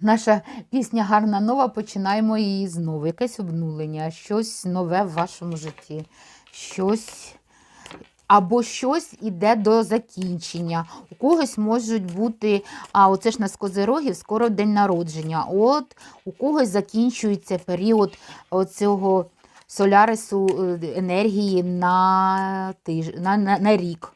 Наша пісня гарна нова, починаємо її знову. Якесь обнулення, щось нове в вашому житті. Щось. Або щось іде до закінчення. У когось можуть бути, а оце ж на з козирогів, скоро день народження. От у когось закінчується період оцього солярису е, енергії на, тиж... на, на, на рік.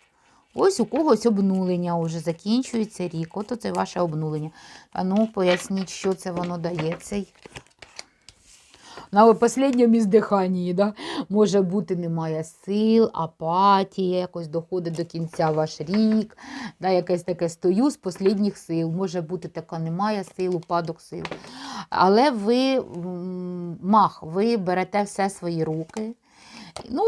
Ось у когось обнулення вже закінчується рік. От оце ваше обнулення. А ну, поясніть, що це воно дає. Цей. На останньому іздиханні, да? може бути, немає сил, апатія, якось доходить до кінця ваш рік, да? якесь таке стою з останніх сил. Може бути така, немає сил, упадок сил. Але ви мах, ви берете все свої руки. Ну,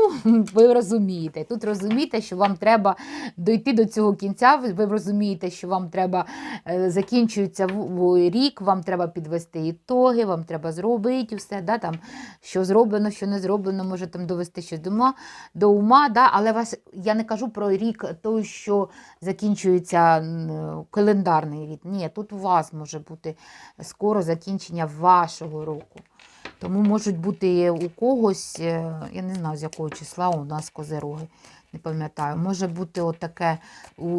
ви розумієте. Тут розумієте, що вам треба дойти до цього кінця. Ви розумієте, що вам треба е, закінчується рік, вам треба підвести ітоги, вам треба зробити все, да, там, що зроблено, що не зроблено, може там довести щось до ума, до ума да, але вас, я не кажу про рік той, що закінчується календарний рік. Ні, тут у вас може бути скоро закінчення вашого року. Тому можуть бути у когось, е, я не знаю, з якого числа у нас козероги, не пам'ятаю. Може бути отаке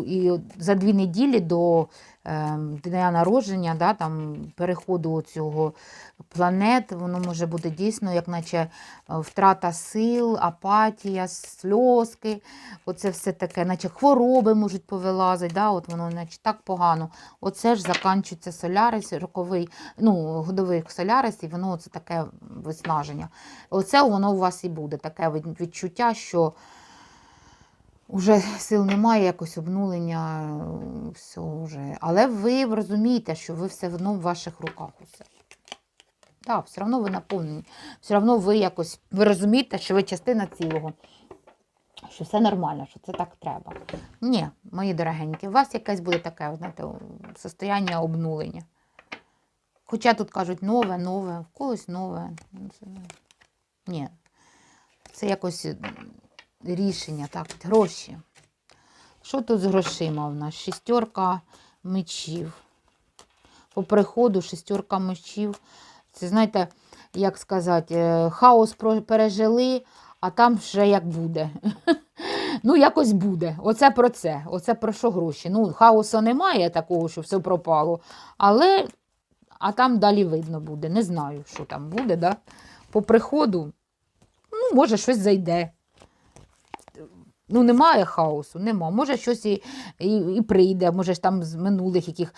і за дві неділі до е, дня народження, да, там, переходу цього планет, воно може бути дійсно, як наче е, втрата сил, апатія, сльозки. Оце все таке, наче хвороби можуть повилазити, да, от воно наче так погано. Оце ж закінчується солярис, роковий, ну, годовий солярис, і воно це таке виснаження. Оце воно у вас і буде, таке відчуття, що вже сил немає, якось обнулення, е, все вже. Але ви розумієте, що ви все одно в ваших руках усе. Так, все одно ви наповнені. Все одно ви якось ви розумієте, що ви частина цілого. Що все нормально, що це так треба. Ні, мої дорогенькі, у вас якесь буде таке, знаєте, состояння обнулення. Хоча тут кажуть нове, нове, в когось нове. Ні. Це якось рішення, так, гроші. Що тут з грошима у нас? Шістерка мечів. По приходу шістерка мечів. Це, знаєте, як сказати, е, хаос пережили, а там вже як буде. Ну, якось буде. Оце про це. Оце про що гроші. Ну, хаосу немає такого, що все пропало. Але, а там далі видно буде. Не знаю, що там буде, да? По приходу, ну, може, щось зайде. Ну, немає хаосу, нема. Може, щось і, і, і прийде, може ж там з минулих яких